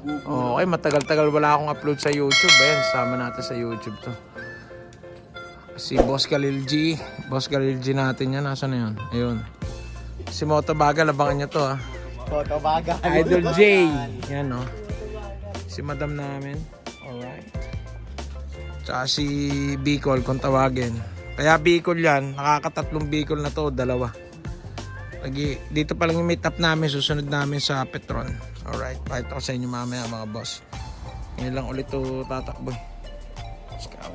Okay, matagal-tagal wala akong upload sa YouTube. Ayan, sama natin sa YouTube to. Si Boss Khalil G. Boss Khalil G natin yan. Nasaan na yun? Ayun. Si Moto Bagal, abangan niya to ah. Toto baga. Idol J. Yan no. Si madam namin. Alright. Tsaka si Bicol kung tawagin. Kaya Bicol yan. Nakakatatlong Bicol na to. Dalawa. Lagi, dito pa lang yung meet up namin. Susunod namin sa Petron. Alright. Pakita ko sa inyo mamaya mga boss. Ngayon lang ulit to tatakbo. eh. Let's go.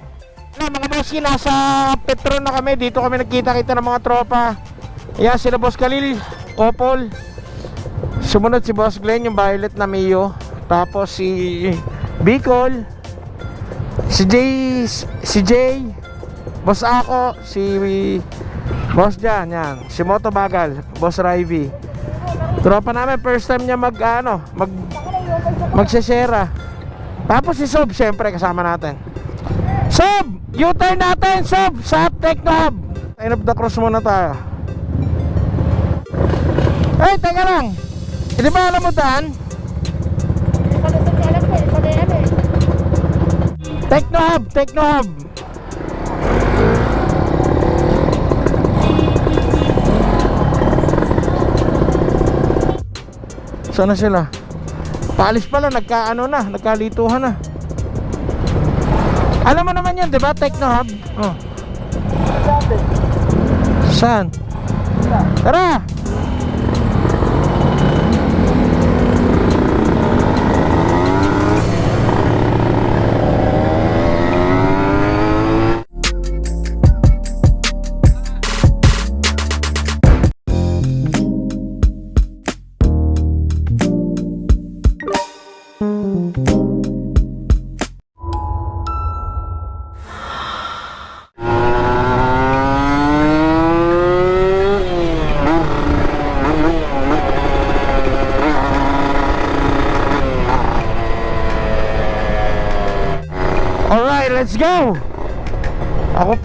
Na mga bossy, nasa Petron na kami. Dito kami nagkita-kita ng mga tropa. Ayan, sila Boss Khalil, Opol. Sumunod si Boss Glenn, yung violet na Mio. Tapos si Bicol. Si Jay, si Jay. Boss Ako, si Boss Jan, yan. Si Moto Bagal, Boss Rivy. Tropa namin, first time niya mag, ano, mag, magsashare. Tapos si Sob, syempre, kasama natin. Sob! U-turn natin, Sob! Sa Techno Hub! End of the cross muna tayo. Eh, teka lang. Hindi ba alam mo daan? Techno Hub! Techno Hub! Sana sila? Paalis pala, nagkaano na, nagkalituhan na. Alam mo naman yan, di ba? Techno Hub. Oh. Saan? Tara!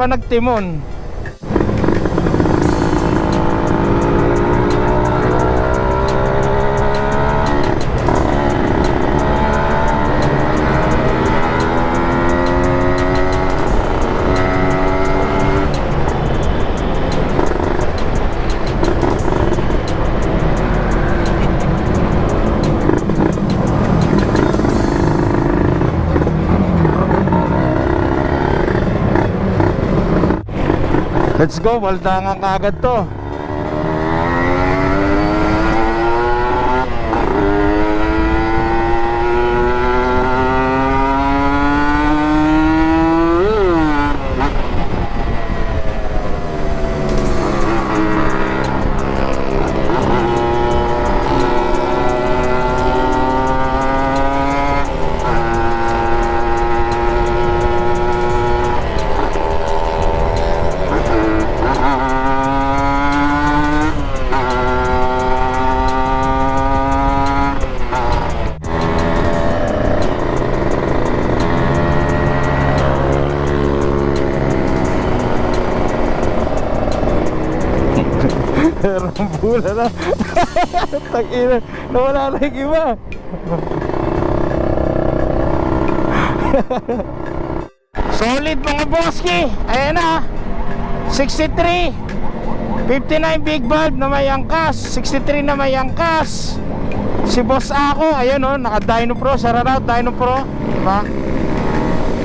Ako Let's go, waldangan kagad to. Rambula na. Tangina, nawala na yung iba. Solid mga boski. Ayan na. 63. 59 big bulb na may angkas. 63 na may angkas. Si boss ako, ayan o, naka Dyno Pro, shout out Dyno Pro, diba?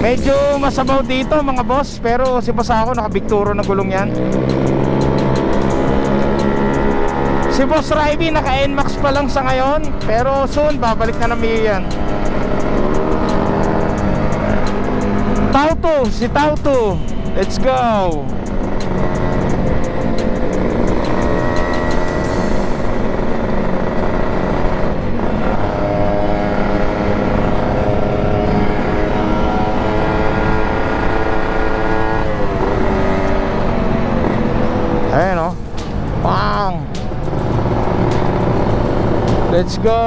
Medyo masabaw dito mga boss, pero si boss ako naka Victoro na gulong yan. Si Boss Ryby naka NMAX pa lang sa ngayon. Pero soon babalik na namin yan Tauto, si Tauto Let's go Let's go!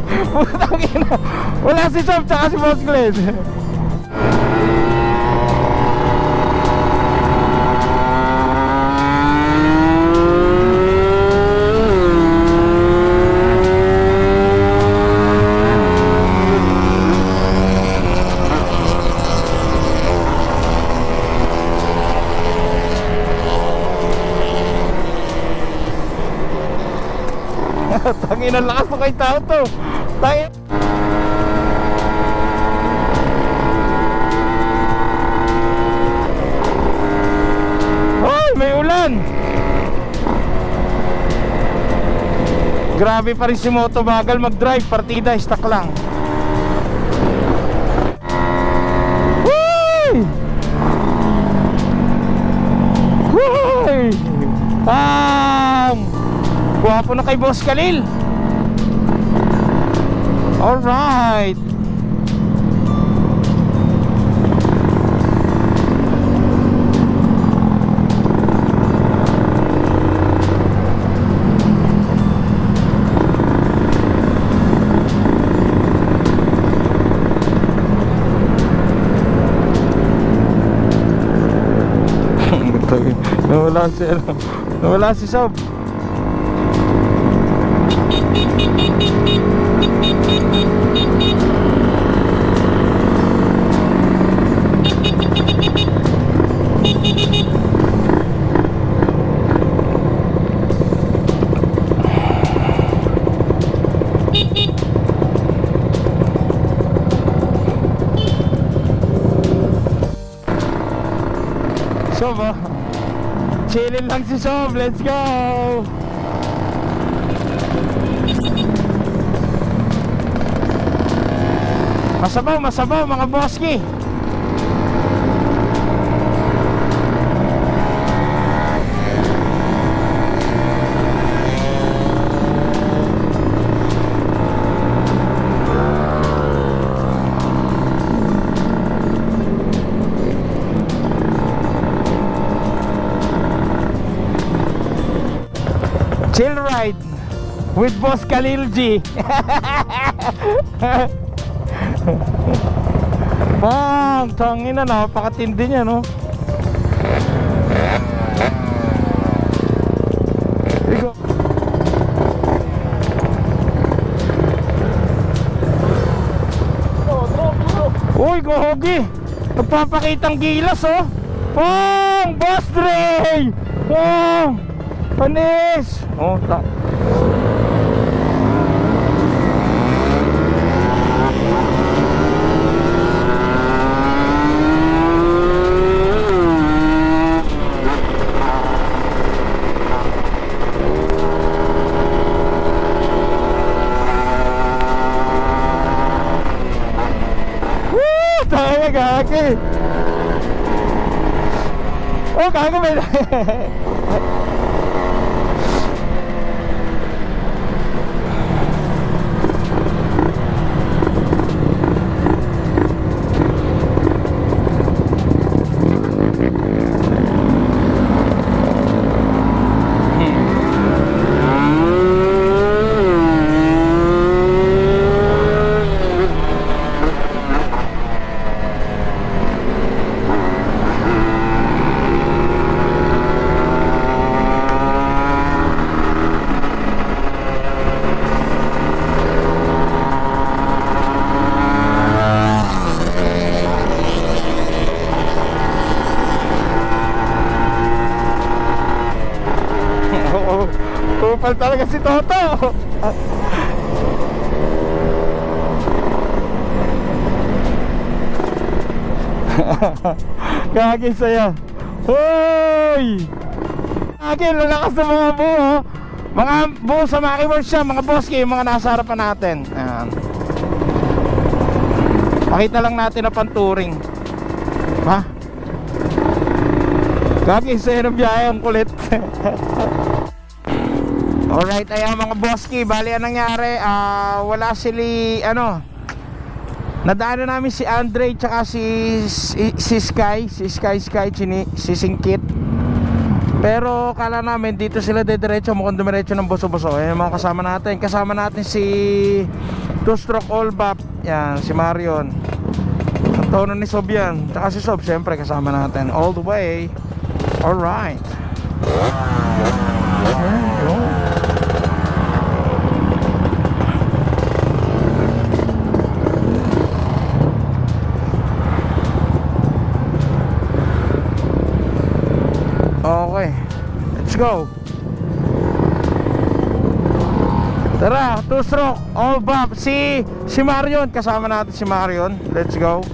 Putang ina. Wala si Sob, tsaka si Boss Glenn. Tangin ang lakas ng kay tao to. Grabe pa rin si Moto bagal mag-drive, partida stock lang. Woo! Woo! Bam! Gwapo na kay Boss Khalil. Alright. Nawala si ano, Nawala si. Sob ah. Chillin lang si Sob. Let's go. Masabaw, masabaw mga boski. With Boss Khalil G. Bang, tangin na napakatindi niya no. Igo. Uy, gogi. Nagpapakitang gilas oh. Pong, Boss Dre. Pong. Panis. Oh, ta. Woo! Tayo gagi. Oh, gago may Kupal talaga si Toto. Gagi saya. Hoy! Gagi, lalakas ng mga buo. oh. Mga buo sa Maki Works siya, mga boss yung mga nasa harapan natin. Ayan. Pakita lang natin na panturing. Ha? Gagi, saya ng biyahe ang kulit. Alright, ayan mga boski, bali ang nangyari, ah, wala sili, ano, nadaanan namin si Andre tsaka si, si, si Sky, si Sky Sky, chini, si Singkit. Pero kala namin dito sila dediretso mukhang dumiretso ng buso-buso. Ayan mga kasama natin. Kasama natin si Two Stroke All Bap. Yan, si Marion. Ang tono ni Sob yan. Tsaka si Sob, syempre kasama natin. All the way. Alright. Ayan, go. Tara, two stroke, all bump. Si, si Marion, kasama natin si Marion. Let's go.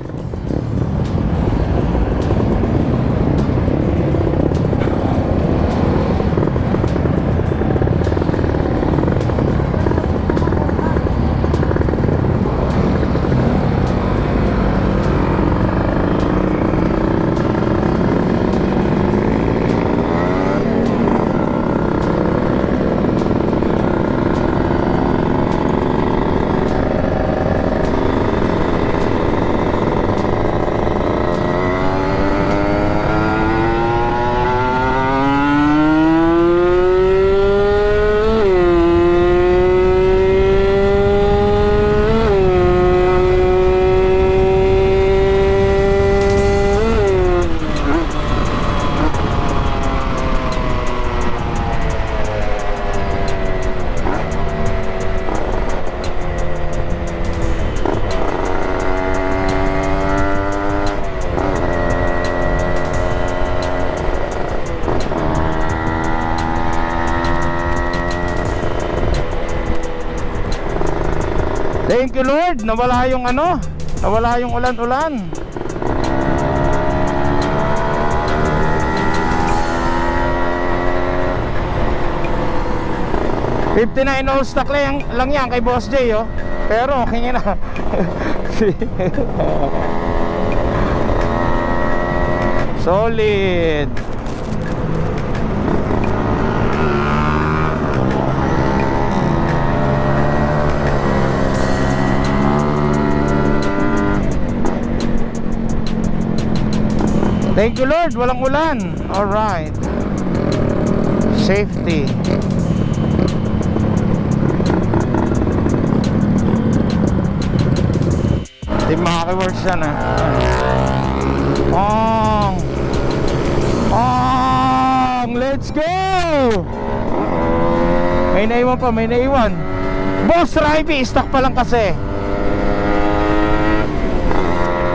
Thank you Lord, nawala yung ano, nawala yung ulan-ulan. Fifty-nine all stock lang, lang yan kay Boss J oh. Pero okay na. Solid. Thank you Lord, walang ulan. All right. Safety. Di makaka-works yan ah. Ong! Ong! Let's go! May naiwan pa, may naiwan. Boss Raimi, stock pa lang kasi.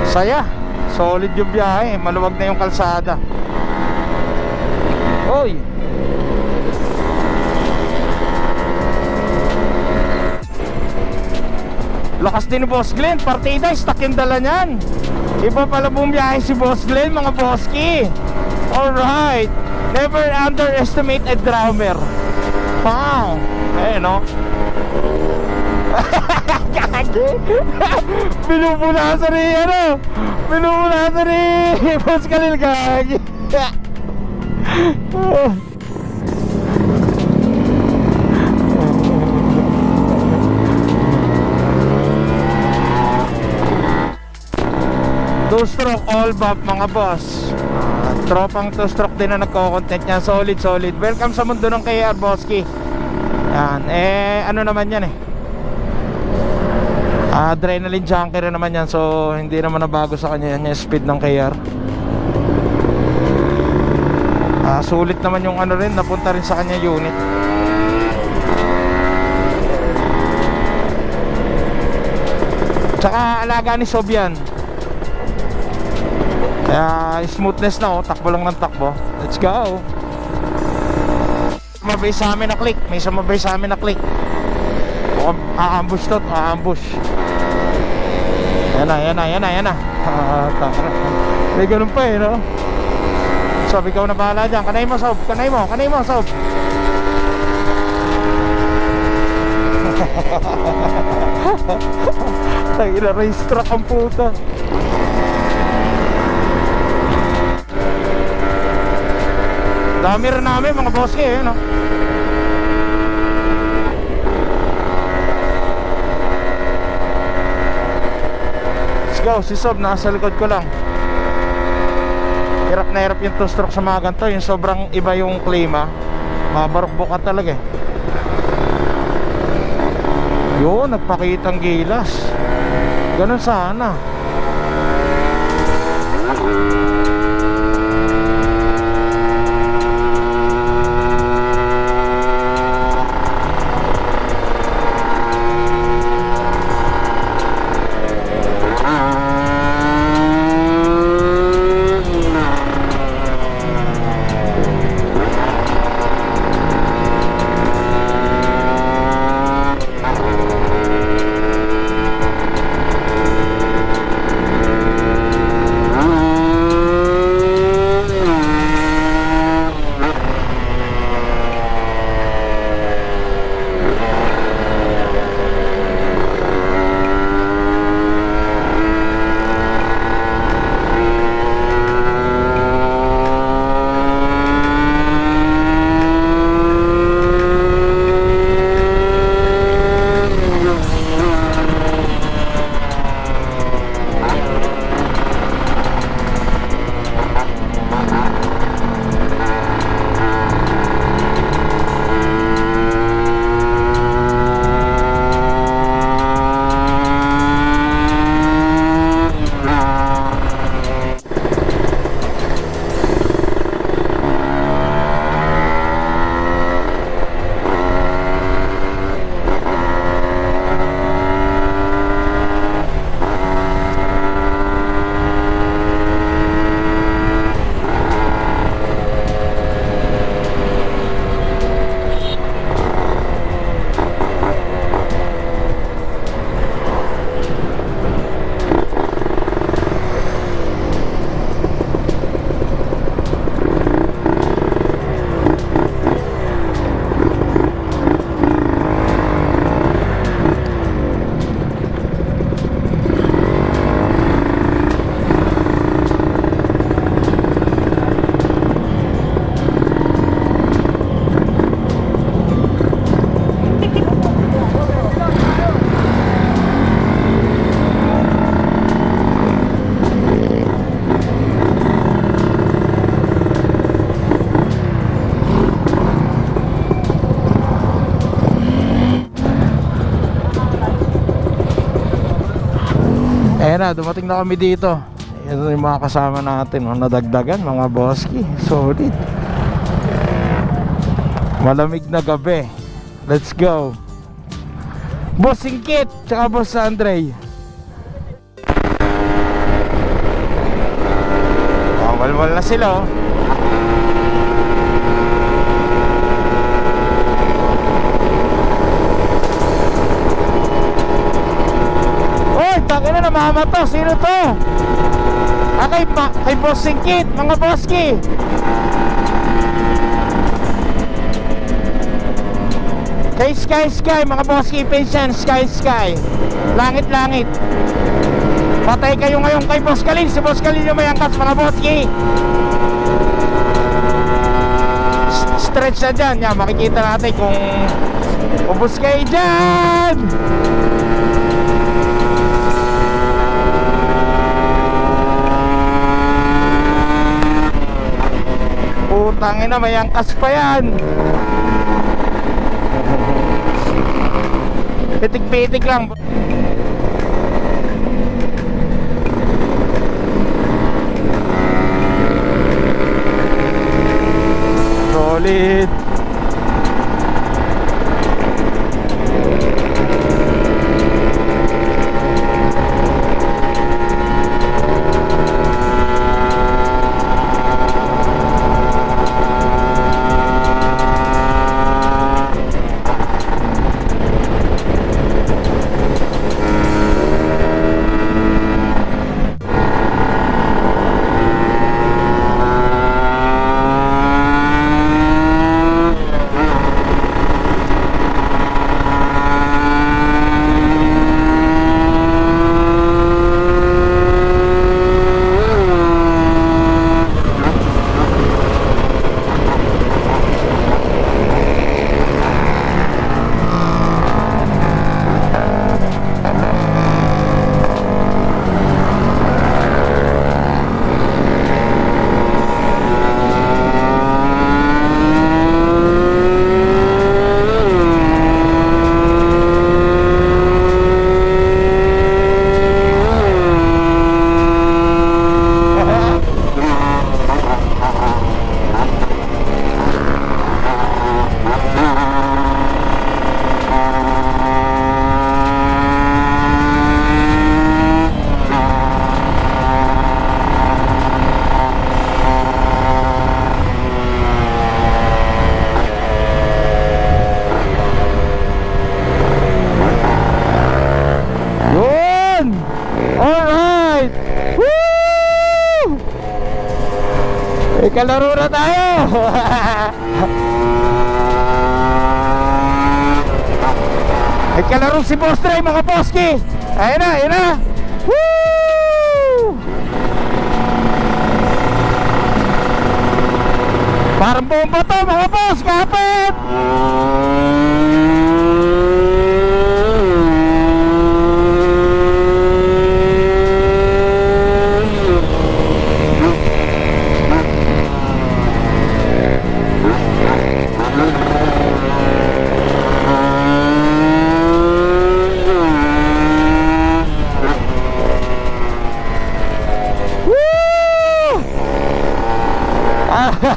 Saya. Solid yung biyahe. Maluwag na yung kalsada. Oy! Lakas din ni Boss Glenn. Partida, stuck yung dala niyan. Iba pala bumiyahe si Boss Glenn, mga boski. Alright. Never underestimate a drummer. Wow. Eh, no? Kage. Binubunasan ni, ano? Binubunasan ni Boss Khalil, kage. Two stroke all bump mga boss Ah, Tropang two stroke din na nagko-content niyan Solid solid Welcome sa mundo ng KR Boski Yan Eh ano naman yan eh Adrenaline junkie rin naman yan So hindi naman nabago sa kanya yan Yung speed ng KR Ah, sulit naman yung ano rin Napunta rin sa kanya unit Tsaka alaga ni Sob yan kaya smoothness na oh, takbo lang ng takbo. Let's go. Mabay sa amin na click, may sumabay sa amin na click. Aambush to, aambush. Yan na, yan na, yan na, yan na. May ganun pa eh, no? Sob, ikaw na bahala dyan. Kanay mo, Sob. Kanay mo, kanay mo, Sob. Tangina, race track ang puta. Dami rin namin mga boss eh, no? Go, si Sob, nasa likod ko lang Hirap na hirap yung two stroke sa mga ganito. Yung sobrang iba yung klima. Mabarokbok ka talaga eh. Yun, nagpakitang gilas. Ganun sana. Na, dumating na kami dito. Yan yung mga kasama natin, oh, nadagdagan, mga boski. Solid. Malamig na gabi. Let's go. Boss Singkit, tsaka Boss Andre. Malmal na sila oh. Oy, mama to. Sino to? Ah, pa, kay Boss Singkit, mga boski. Kay Sky Sky, mga boski, pension, Sky Sky. Langit, langit. Patay kayo ngayon kay Boss Kalin. Si Boss Kalin yung may angkas, mga boski. Stretch na dyan. Yan, makikita natin kung ubos kayo dyan. Putang ina, may angkas pa yan. Pitik-pitik lang. Solid.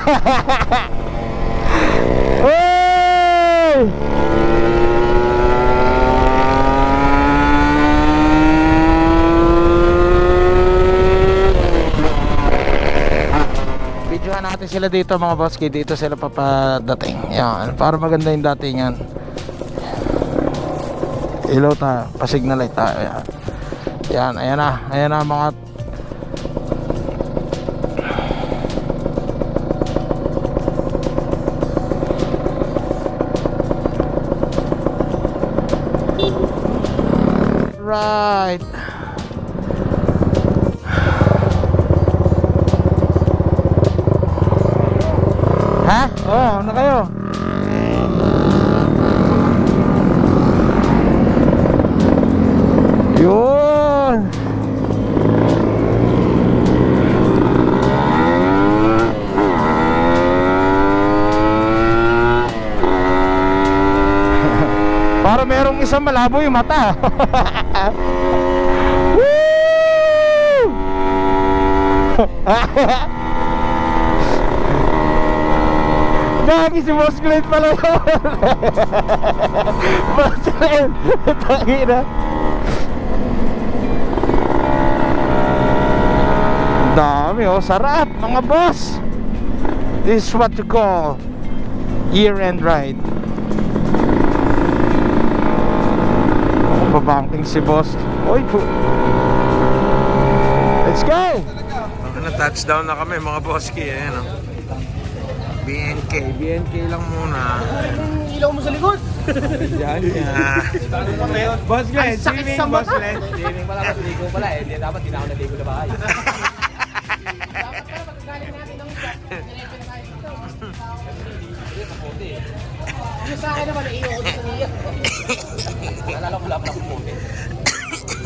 Hey! Videohan natin sila dito mga boski Dito sila papadating. Yan, para maganda yung datingan Ilaw tayo, pasignal light tayo Yan, yan ayan na Ayan na mga Right. Ha? Oh, na kayo. Malabo yung mata. Woo! Gagi si Boss Glenn pala yun. Boss Glenn. Na. Dami oh, sarap mga boss. This is what you call year-end ride. Si boss. Oy, pu- Let's go! Na touchdown na kami mga boski. Ayan o. BNK. BNK lang muna. ilaw mo sa likod. Yan yan. Boss Glenn, swimming sa Boss. Glenn. Swimming pala, mas ligo pala eh. Hindi dapat hindi na ako naligo na bahay. Yung sa akin naman, iyo ko sa niya. Nalala ko lang ako puti.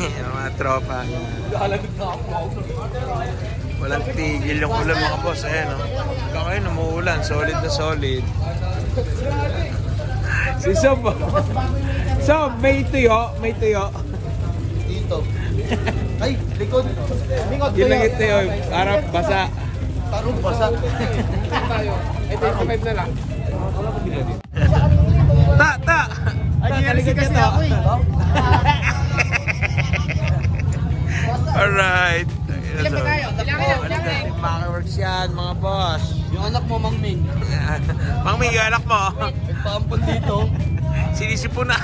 Yan mga tropa. Nalagot na ako. Walang tigil yung ulan mga boss. Ayan o. Kakain umuulan. Solid na solid. Si Sob. Sob, may tuyo. May tuyo. Dito. Ay, likod. Likod Yun lang yung tuyo. Para basa. Tarong basa. tayo. Ito yung five na lang. Ta, ta! Kasi ako eh. Alright. Ilan ba tayo? Fireworks yan mga boss. Yung anak mo, Mang Ming. Mang Ming, yung anak mo. May paampon dito. Sinisipo na.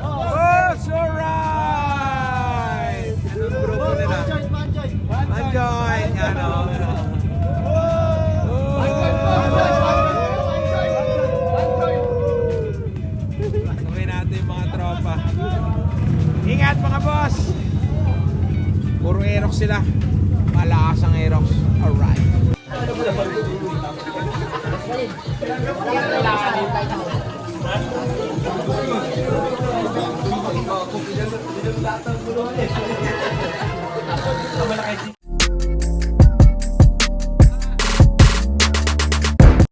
oh, alright! Anong grupo nila? Manjoy! Ano? Sabay boss. Puro Aerox sila. Malakas ang Aerox. Alright.